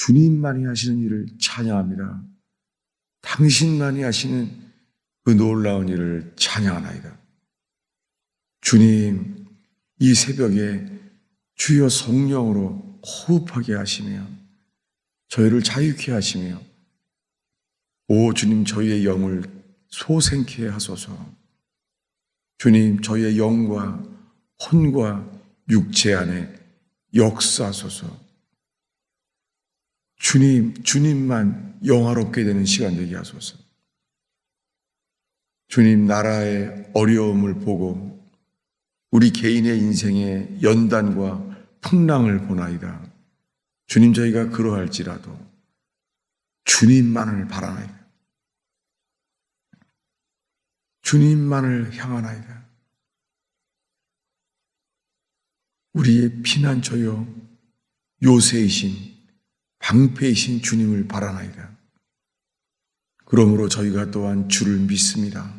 주님만이 하시는 일을 찬양합니다. 당신만이 하시는 그 놀라운 일을 찬양하나이다. 주님, 이 새벽에 주여 성령으로 호흡하게 하시며 저희를 자유케 하시며 오 주님 저희의 영을 소생케 하소서. 주님 저희의 영과 혼과 육체 안에 역사하소서. 주님, 주님만 영화롭게 되는 시간 되게 하소서. 주님 나라의 어려움을 보고 우리 개인의 인생의 연단과 풍랑을 보나이다. 주님 저희가 그러할지라도 주님만을 바라나이다. 주님만을 향하나이다. 우리의 피난처요 요새이신 방패이신 주님을 바라나이다. 그러므로 저희가 또한 주를 믿습니다.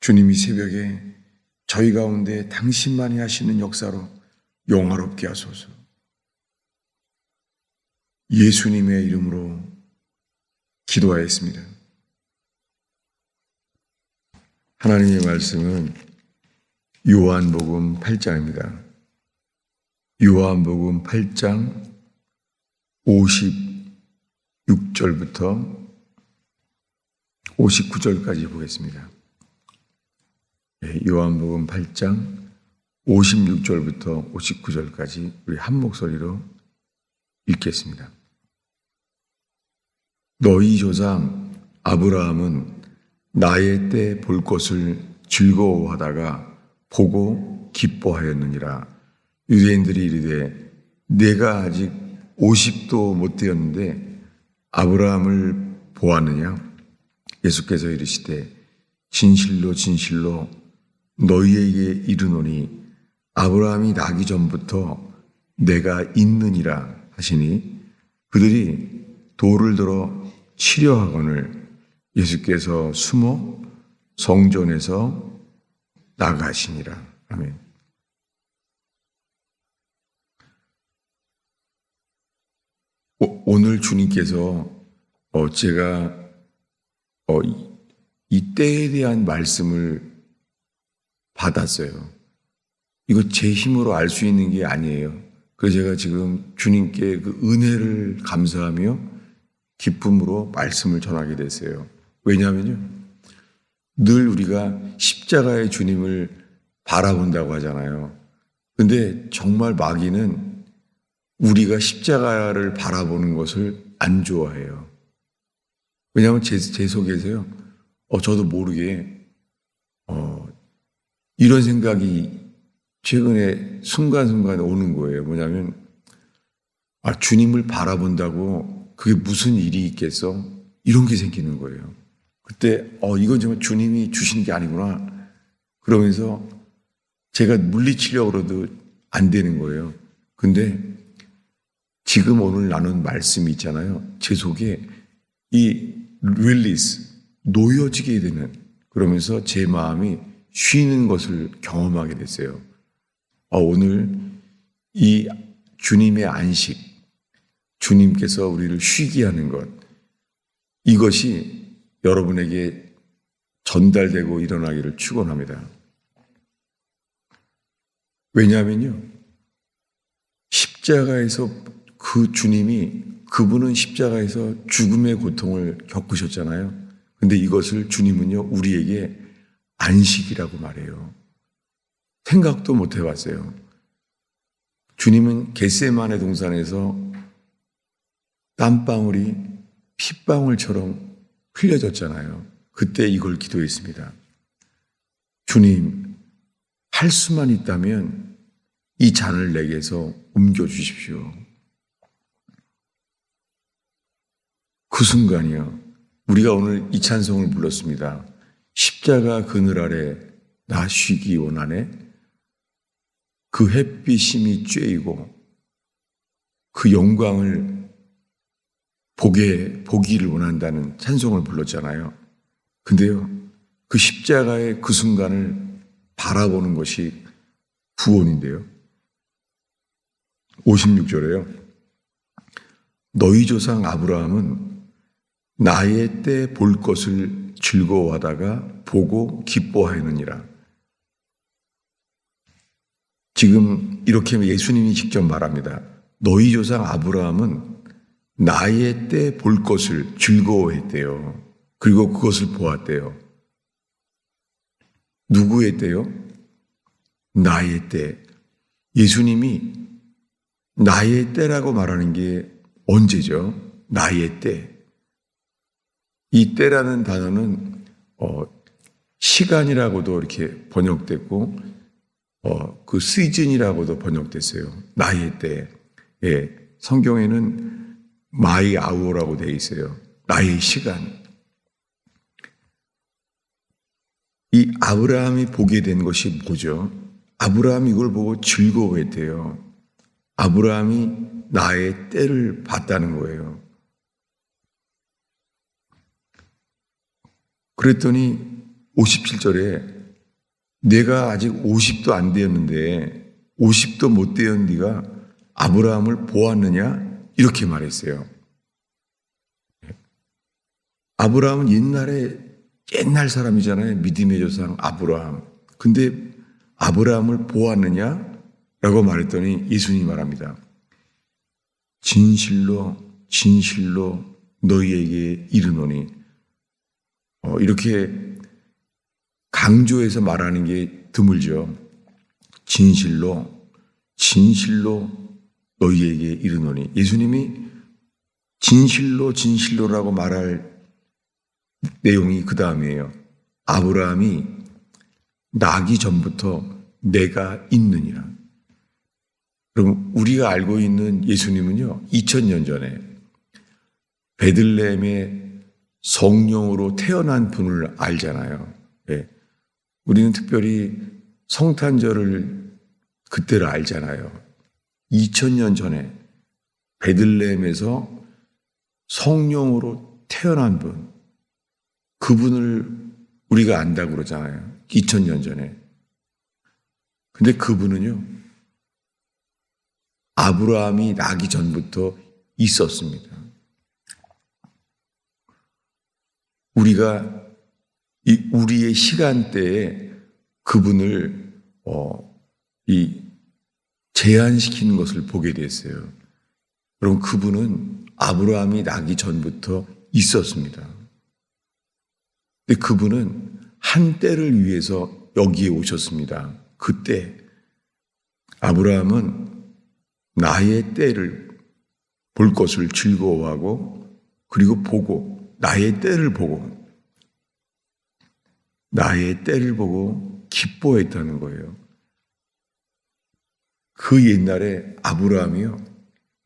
주님이 새벽에 저희 가운데 당신만이 하시는 역사로 영화롭게 하소서. 예수님의 이름으로 기도하였습니다. 하나님의 말씀은 요한복음 8장입니다. 요한복음 8장 56절부터 59절까지 보겠습니다. 예, 요한복음 8장 56절부터 59절까지 우리 한 목소리로 읽겠습니다. 너희 조상 아브라함은 나의 때 볼 것을 즐거워하다가 보고 기뻐하였느니라. 유대인들이 이르되 내가 아직 50도 못 되었는데 아브라함을 보았느냐? 예수께서 이르시되 진실로 진실로 너희에게 이르노니 아브라함이 나기 전부터 내가 있느니라 하시니 그들이 돌을 들어 치려하거늘 예수께서 숨어 성전에서 나가시니라. 아멘. 오, 늘 주님께서 어, 제가 어, 이, 이 때에 대한 말씀을 받았어요. 이거 제 힘으로 알 수 있는 게 아니에요. 그래서 제가 지금 주님께 그 은혜를 감사하며 기쁨으로 말씀을 전하게 됐어요. 왜냐하면요. 늘 우리가 십자가의 주님을 바라본다고 하잖아요. 근데 정말 마귀는 우리가 십자가를 바라보는 것을 안 좋아해요. 왜냐하면 제, 제 속에서요, 어, 저도 모르게, 어, 이런 생각이 최근에 순간순간 오는 거예요. 뭐냐면, 아, 주님을 바라본다고 그게 무슨 일이 있겠어? 이런 게 생기는 거예요. 그때, 어, 이건 정말 주님이 주신 게 아니구나. 그러면서 제가 물리치려고 그래도 안 되는 거예요. 근데 지금 오늘 나눈 말씀이 있잖아요. 제 속에 이 릴리스, 놓여지게 되는 그러면서 제 마음이 쉬는 것을 경험하게 됐어요. 아, 오늘 이 주님의 안식, 주님께서 우리를 쉬게 하는 것, 이것이 여러분에게 전달되고 일어나기를 축원합니다. 왜냐하면요, 십자가에서 그 주님이 그분은 십자가에서 죽음의 고통을 겪으셨잖아요. 근데 이것을 주님은요, 우리에게 안식이라고 말해요. 생각도 못 해봤어요. 주님은 겟세만의 동산에서 땀방울이 핏방울처럼 흘려졌잖아요. 그때 이걸 기도했습니다. 주님, 할 수만 있다면 이 잔을 내게서 옮겨 주십시오. 그 순간이요. 우리가 오늘 이 찬송을 불렀습니다. 십자가 그늘 아래 나 쉬기 원하네. 그 햇빛임이 쬐이고 그 영광을 보게 보기를 원한다는 찬송을 불렀잖아요. 근데요. 그 십자가의 그 순간을 바라보는 것이 구원인데요. 56절에요. 너희 조상 아브라함은 나의 때 볼 것을 즐거워하다가 보고 기뻐하였느니라. 지금 이렇게 예수님이 직접 말합니다. 너희 조상 아브라함은 나의 때 볼 것을 즐거워했대요. 그리고 그것을 보았대요. 누구의 때요? 나의 때. 예수님이 나의 때라고 말하는 게 언제죠? 나의 때. 이 때라는 단어는 어, 시간이라고도 이렇게 번역됐고 어, 그 시즌이라고도 번역됐어요. 나의 때. 예, 성경에는 마이 아우라고 되어 있어요. 나의 시간. 이 아브라함이 보게 된 것이 뭐죠? 아브라함이 이걸 보고 즐거워했대요. 아브라함이 나의 때를 봤다는 거예요. 그랬더니 57절에 내가 아직 50도 안 되었는데 50도 못 되었는 네가 아브라함을 보았느냐? 이렇게 말했어요. 아브라함은 옛날에 옛날 사람이잖아요. 믿음의 조상 아브라함. 근데 아브라함을 보았느냐? 라고 말했더니 예수님이 말합니다. 진실로 진실로 너희에게 이르노니 어, 이렇게 강조해서 말하는 게 드물죠. 진실로 진실로 너희에게 이르노니 예수님이 진실로 진실로라고 말할 내용이 그 다음이에요. 아브라함이 나기 전부터 내가 있느니라. 그럼 우리가 알고 있는 예수님은요, 2000년 전에 베들레헴의 성령으로 태어난 분을 알잖아요. 예. 우리는 특별히 성탄절을 그때를 알잖아요. 2000년 전에 베들레헴에서 성령으로 태어난 분, 그분을 우리가 안다고 그러잖아요. 2000년 전에. 근데 그분은요, 아브라함이 나기 전부터 있었습니다. 우리가 이 우리의 시간대에 그분을 어, 이 제한시키는 것을 보게 됐어요. 그럼 그분은 아브라함이 나기 전부터 있었습니다. 근데 그분은 한 때를 위해서 여기에 오셨습니다. 그때 아브라함은 나의 때를 볼 것을 즐거워하고 그리고 보고 나의 때를 보고 나의 때를 보고 기뻐했다는 거예요. 그 옛날에 아브라함이요.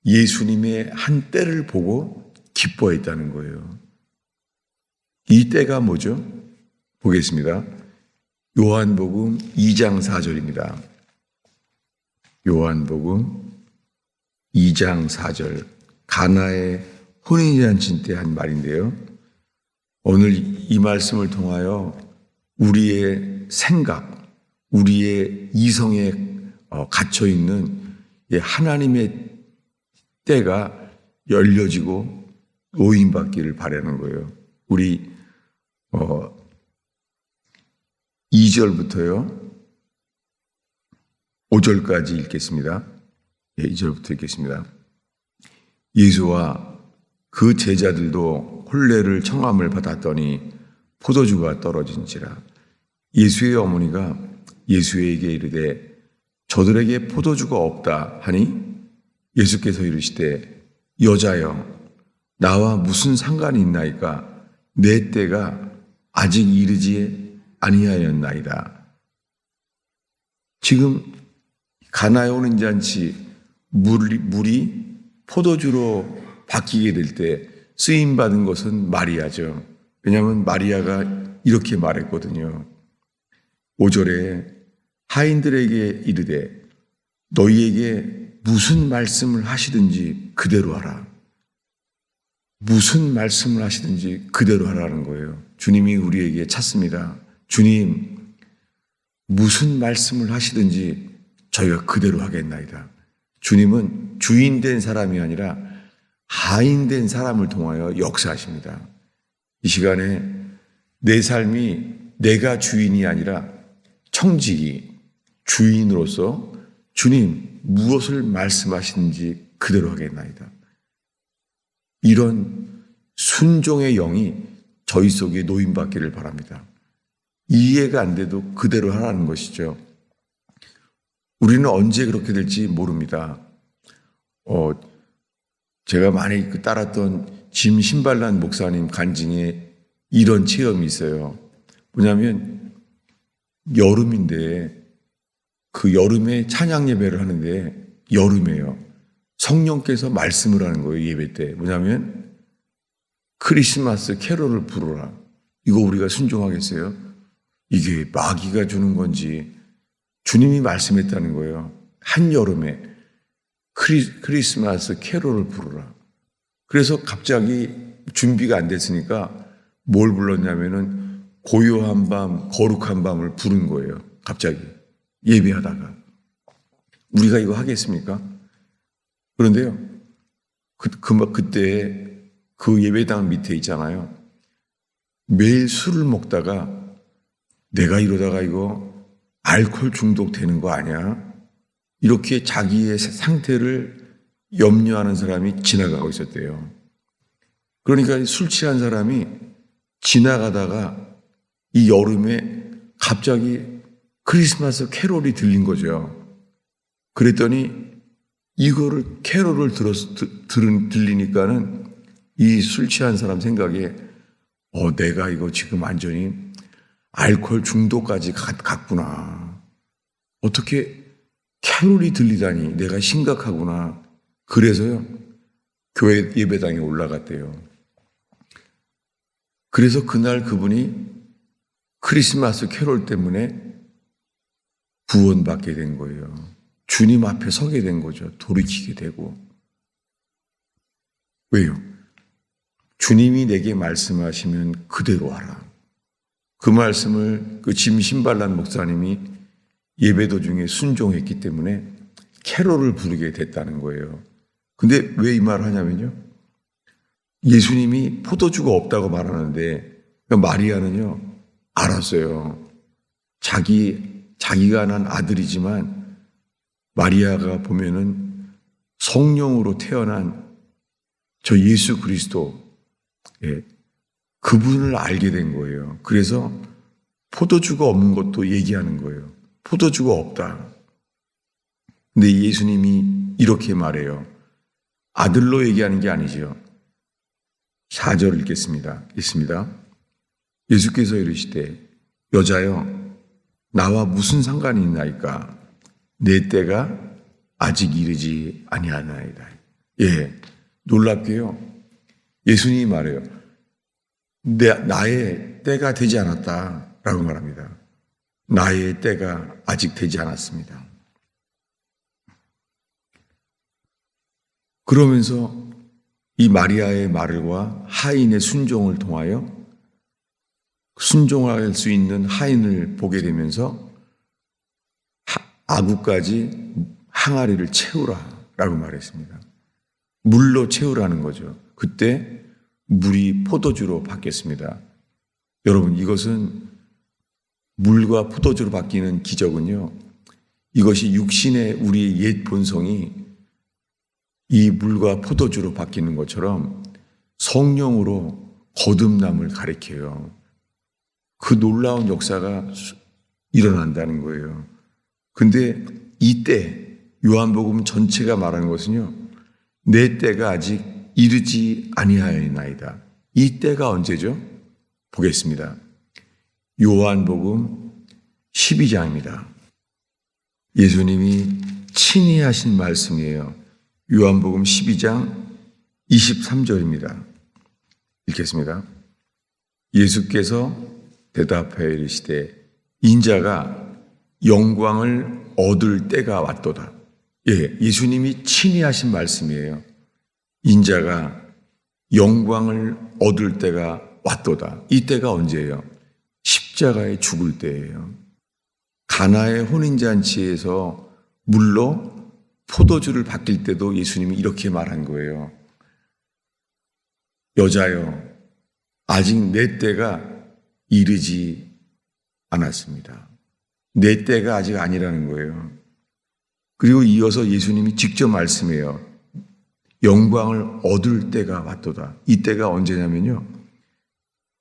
예수님의 한 때를 보고 기뻐했다는 거예요. 이 때가 뭐죠? 보겠습니다. 요한복음 2장 4절입니다. 요한복음 2장 4절 가나의 혼인잔치 때 한 말인데요. 오늘 이 말씀을 통하여 우리의 생각, 우리의 이성에 어, 갇혀 있는 하나님의 때가 열려지고 노인받기를 바라는 거예요. 우리 어 2절부터요. 5절까지 읽겠습니다. 예, 2절부터 읽겠습니다. 예수와 그 제자들도 혼례를 청함을 받았더니 포도주가 떨어진지라 예수의 어머니가 예수에게 이르되 저들에게 포도주가 없다 하니 예수께서 이르시되 여자여 나와 무슨 상관이 있나이까 내 때가 아직 이르지 아니하였나이다. 지금 가나에 오는 잔치 물이, 물이 포도주로 바뀌게 될 때 쓰임 받은 것은 마리아죠. 왜냐하면 마리아가 이렇게 말했거든요. 5절에 하인들에게 이르되 너희에게 무슨 말씀을 하시든지 그대로 하라. 무슨 말씀을 하시든지 그대로 하라는 거예요. 주님이 우리에게 찾습니다. 주님, 무슨 말씀을 하시든지 저희가 그대로 하겠나이다. 주님은 주인 된 사람이 아니라 하인된 사람을 통하여 역사하십니다. 이 시간에 내 삶이 내가 주인이 아니라 청직이 주인으로서 주님 무엇을 말씀하시는지 그대로 하겠나이다. 이런 순종의 영이 저희 속에 노인받기를 바랍니다. 이해가 안 돼도 그대로 하라는 것이죠. 우리는 언제 그렇게 될지 모릅니다. 어, 제가 많이 그 따랐던 짐 신발란 목사님 간증에 이런 체험이 있어요. 뭐냐면 여름인데 그 여름에 찬양 예배를 하는데 여름에요. 성령께서 말씀을 하는 거예요, 예배 때. 뭐냐면 크리스마스 캐롤을 부르라. 이거 우리가 순종하겠어요? 이게 마귀가 주는 건지 주님이 말씀했다는 거예요. 한여름에 크리, 크리 스마스 캐롤을 부르라. 그래서 갑자기 준비가 안 됐으니까 뭘 불렀냐면은 고요한 밤, 거룩한 밤을 부른 거예요. 갑자기. 예배하다가. 우리가 이거 하겠습니까? 그런데요. 그, 그, 그때 그 예배당 밑에 있잖아요. 매일 술을 먹다가 내가 이러다가 이거 알코올 중독 되는 거 아니야? 이렇게 자기의 상태를 염려하는 사람이 지나가고 있었대요. 그러니까 술 취한 사람이 지나가다가 이 여름에 갑자기 크리스마스 캐롤이 들린 거죠. 그랬더니 이거를 캐롤을 들었, 들은, 들리니까는 이 술 취한 사람 생각에 어, 내가 이거 지금 완전히 알코올 중독까지 갔, 갔구나. 어떻게 캐롤이 들리다니 내가 심각하구나. 그래서요, 교회 예배당에 올라갔대요. 그래서 그날 그분이 크리스마스 캐롤 때문에 구원받게 된 거예요. 주님 앞에 서게 된 거죠. 돌이키게 되고. 왜요? 주님이 내게 말씀하시면 그대로 하라. 그 말씀을 그 짐 신발란 목사님이 예배 도중에 순종했기 때문에 캐롤을 부르게 됐다는 거예요. 근데 왜 이 말을 하냐면요. 예수님이 포도주가 없다고 말하는데 그러니까 마리아는요 알았어요. 자기 자기가 난 아들이지만 마리아가 보면은 성령으로 태어난 저 예수 그리스도 예, 그분을 알게 된 거예요. 그래서 포도주가 없는 것도 얘기하는 거예요. 포도주가 없다. 근데 예수님이 이렇게 말해요. 아들로 얘기하는 게 아니죠. 4절 읽겠습니다. 있습니다. 예수께서 이르시되 여자여 나와 무슨 상관이 있나이까 내 때가 아직 이르지 아니하나이다. 예, 놀랍게요. 예수님이 말해요. 내, 나의 때가 되지 않았다라고 말합니다. 나의 때가 아직 되지 않았습니다. 그러면서 이 마리아의 말과 하인의 순종을 통하여 순종할 수 있는 하인을 보게 되면서 아구까지 항아리를 채우라 라고 말했습니다. 물로 채우라는 거죠. 그때 물이 포도주로 바뀌었습니다. 여러분 이것은 물과 포도주로 바뀌는 기적은요. 이것이 육신의 우리의 옛 본성이 이 물과 포도주로 바뀌는 것처럼 성령으로 거듭남을 가리켜요. 그 놀라운 역사가 일어난다는 거예요. 근데 이때 요한복음 전체가 말하는 것은요. 내 때가 아직 이르지 아니하였나이다. 이 때가 언제죠? 보겠습니다. 요한복음 12장입니다. 예수님이 친히 하신 말씀이에요. 요한복음 12장 23절입니다. 읽겠습니다. 예수께서 대답하여 이르시되 인자가 영광을 얻을 때가 왔도다. 예, 예수님이 친히 하신 말씀이에요. 인자가 영광을 얻을 때가 왔도다. 이 때가 언제예요? 십자가에 죽을 때예요. 가나의 혼인잔치에서 물로 포도주를 바뀔 때도 예수님이 이렇게 말한 거예요. 여자여, 아직 내 때가 이르지 않았습니다. 내 때가 아직 아니라는 거예요. 그리고 이어서 예수님이 직접 말씀해요. 영광을 얻을 때가 왔도다. 이 때가 언제냐면요.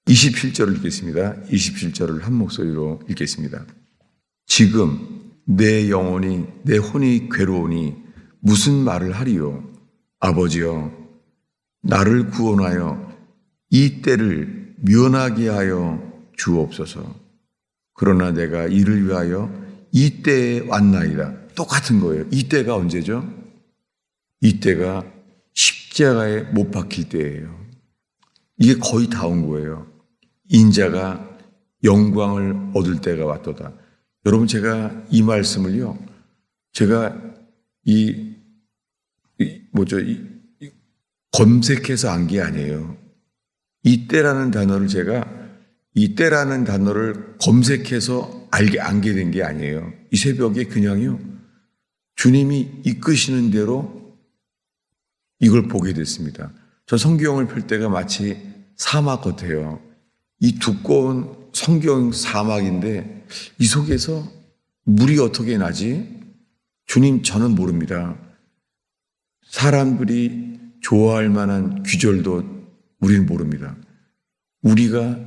27절을 읽겠습니다. 27절을 한 목소리로 읽겠습니다. 지금 내 영혼이 내 혼이 괴로우니 무슨 말을 하리요 아버지여 나를 구원하여 이 때를 면하게 하여 주옵소서 그러나 내가 이를 위하여 이 때에 왔나이다 똑같은 거예요 이 때가 언제죠? 이 때가 십자가에 못 박힐 때예요 이게 거의 다 온 거예요 인자가 영광을 얻을 때가 왔도다 여러분 제가 이 말씀을요. 제가 이, 이 뭐죠? 이, 이 검색해서 안 게 아니에요. 이때라는 단어를 제가 이때라는 단어를 검색해서 알게 안게 된 게 아니에요. 이 새벽에 그냥요. 주님이 이끄시는 대로 이걸 보게 됐습니다. 저 성경을 펼 때가 마치 사막 같아요. 이 두꺼운 성경 사막인데 이 속에서 물이 어떻게 나지? 주님 저는 모릅니다. 사람들이 좋아할 만한 귀절도 우리는 모릅니다. 우리가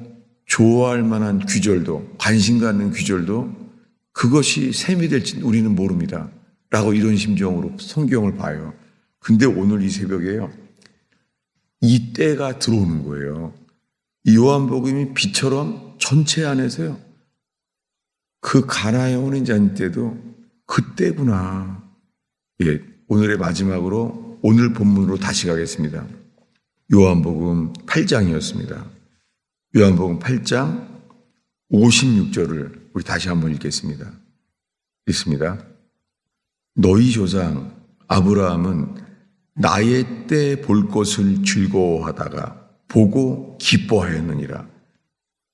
좋아할 만한 귀절도 관심 갖는 귀절도 그것이 셈이 될지 우리는 모릅니다. 라고 이런 심정으로 성경을 봐요. 근데 오늘 이 새벽에요. 이 때가 들어오는 거예요. 이 요한복음이 비처럼 전체 안에서요. 그 가나에 오는 잔 때도 그때구나. 예, 오늘의 마지막으로 오늘 본문으로 다시 가겠습니다. 요한복음 8장이었습니다. 요한복음 8장 56절을 우리 다시 한번 읽겠습니다. 읽습니다. 너희 조상 아브라함은 나의 때 볼 것을 즐거워하다가 보고 기뻐하였느니라.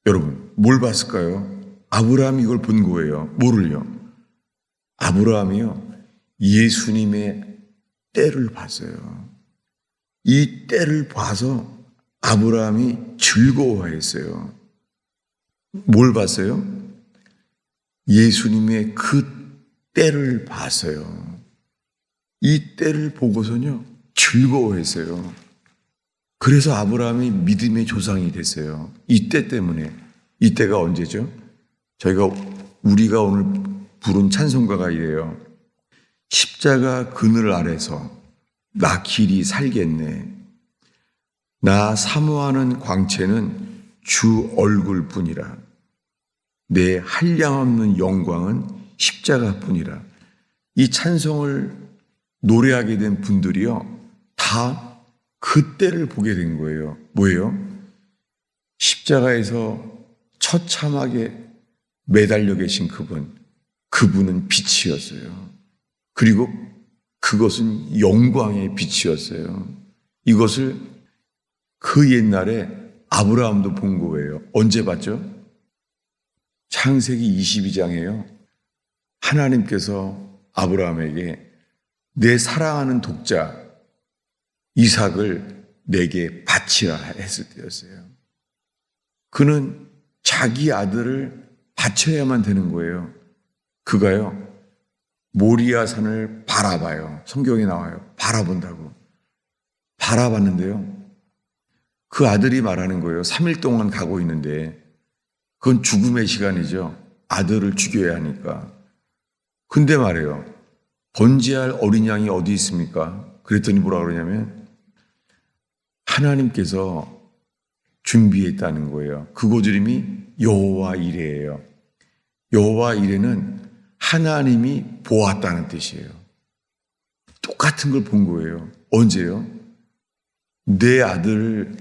여러분, 뭘 봤을까요? 아브라함이 이걸 본 거예요. 뭐를요? 아브라함이요. 예수님의 때를 봤어요. 이 때를 봐서 아브라함이 즐거워했어요. 뭘 봤어요? 예수님의 그 때를 봤어요. 이 때를 보고서는요, 즐거워했어요. 그래서 아브라함이 믿음의 조상이 됐어요. 이때 때문에. 이 때가 언제죠? 저희가 우리가 오늘 부른 찬송가가 이래요. 십자가 그늘 아래서 나 길이 살겠네. 나 사모하는 광채는 주 얼굴뿐이라. 내 한량없는 영광은 십자가뿐이라. 이 찬송을 노래하게 된 분들이요. 다 그때를 보게 된 거예요. 뭐예요? 십자가에서 처참하게 매달려 계신 그분, 그분은 빛이었어요. 그리고 그것은 영광의 빛이었어요. 이것을 그 옛날에 아브라함도 본 거예요. 언제 봤죠? 창세기 22장에요. 하나님께서 아브라함에게 내 사랑하는 독자 이삭을 내게 바치라 했을 때였어요. 그는 자기 아들을 바쳐야만 되는 거예요. 그가요, 모리아 산을 바라봐요. 성경에 나와요. 바라본다고. 바라봤는데요. 그 아들이 말하는 거예요. 3일 동안 가고 있는데, 그건 죽음의 시간이죠. 아들을 죽여야 하니까. 근데 말해요. 번지할 어린 양이 어디 있습니까? 그랬더니 뭐라 그러냐면, 하나님께서 준비했다는 거예요. 그곳 이름이 여호와 이레예요. 여호와 이레는 하나님이 보았다는 뜻이에요. 똑같은 걸 본 거예요. 언제요? 내 아들을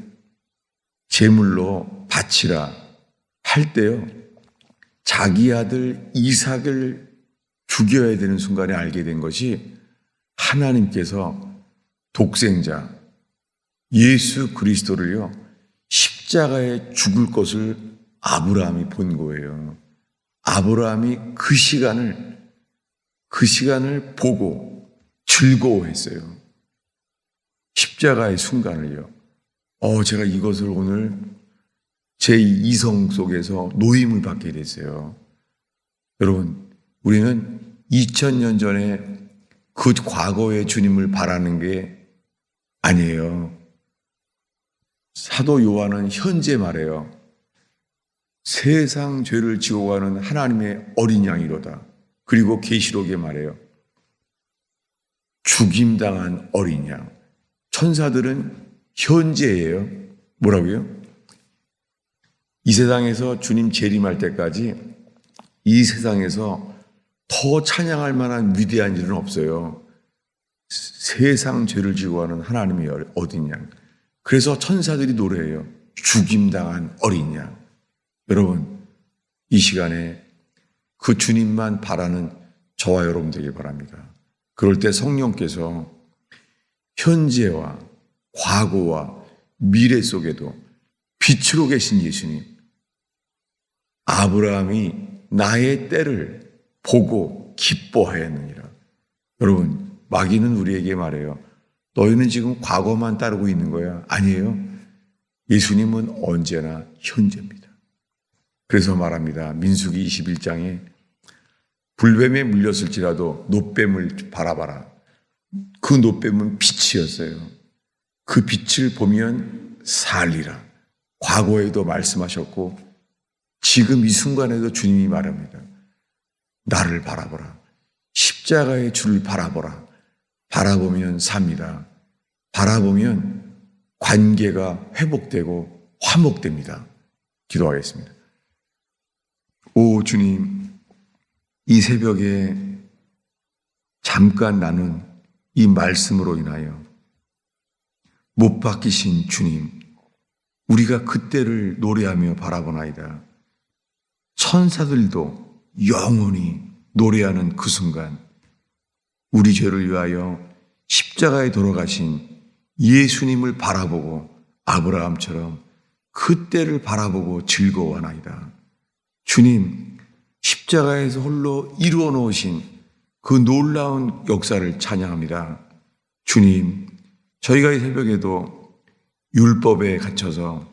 제물로 바치라 할 때요. 자기 아들 이삭을 죽여야 되는 순간에 알게 된 것이 하나님께서 독생자 예수 그리스도를요. 십자가에 죽을 것을 아브라함이 본 거예요. 아브라함이 그 시간을 그 시간을 보고 즐거워했어요. 십자가의 순간을요. 어, 제가 이것을 오늘 제 이성 속에서 노임을 받게 됐어요. 여러분, 우리는 2000년 전에 그 과거의 주님을 바라는 게 아니에요. 사도 요한은 현재 말해요. 세상 죄를 지고 가는 하나님의 어린 양이로다. 그리고 계시록에 말해요. 죽임당한 어린 양. 천사들은 현재예요. 뭐라고요? 이 세상에서 주님 재림할 때까지 이 세상에서 더 찬양할 만한 위대한 일은 없어요. 세상 죄를 지고 가는 하나님의 어린 양. 그래서 천사들이 노래해요. 죽임당한 어린 양. 여러분, 이 시간에 그 주님만 바라는 저와 여러분 되길 바랍니다. 그럴 때 성령께서 현재와 과거와 미래 속에도 빛으로 계신 예수님, 아브라함이 나의 때를 보고 기뻐하였느니라. 여러분, 마귀는 우리에게 말해요. 너희는 지금 과거만 따르고 있는 거야. 아니에요. 예수님은 언제나 현재입니다. 그래서 말합니다. 민수기 21장에 불뱀에 물렸을지라도 노뱀을 바라봐라. 그 노뱀은 빛이었어요. 그 빛을 보면 살리라. 과거에도 말씀하셨고 지금 이 순간에도 주님이 말합니다. 나를 바라보라. 십자가의 줄을 바라보라. 바라보면 삽니다. 바라보면 관계가 회복되고 화목됩니다. 기도하겠습니다. 오 주님, 이 새벽에 잠깐 나눈 이 말씀으로 인하여 못 바뀌신 주님, 우리가 그때를 노래하며 바라보나이다. 천사들도 영원히 노래하는 그 순간, 우리 죄를 위하여 십자가에 돌아가신 예수님을 바라보고 아브라함처럼 그때를 바라보고 즐거워하나이다. 주님, 십자가에서 홀로 이루어 놓으신 그 놀라운 역사를 찬양합니다. 주님, 저희가 이 새벽에도 율법에 갇혀서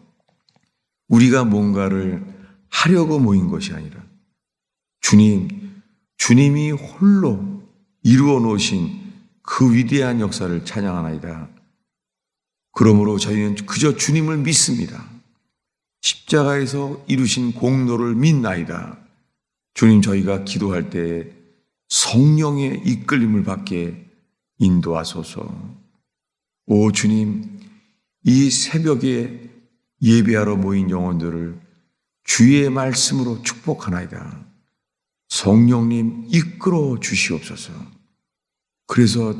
우리가 뭔가를 하려고 모인 것이 아니라 주님, 주님이 홀로 이루어 놓으신 그 위대한 역사를 찬양하나이다. 그러므로 저희는 그저 주님을 믿습니다. 십자가에서 이루신 공로를 믿나이다. 주님 저희가 기도할 때 성령의 이끌림을 받게 인도하소서. 오 주님, 이 새벽에 예배하러 모인 영혼들을 주의 말씀으로 축복하나이다. 성령님 이끌어 주시옵소서. 그래서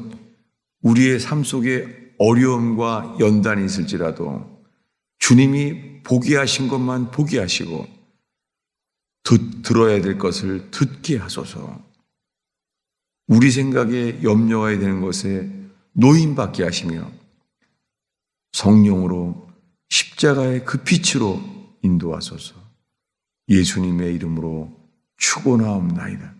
우리의 삶 속에 어려움과 연단이 있을지라도 주님이 보게 하신 것만 보게 하시고 듣, 들어야 될 것을 듣게 하소서. 우리 생각에 염려해야 되는 것에 노인받게 하시며 성령으로 십자가의 그 빛으로 인도하소서. 예수님의 이름으로 축원하옵나이다.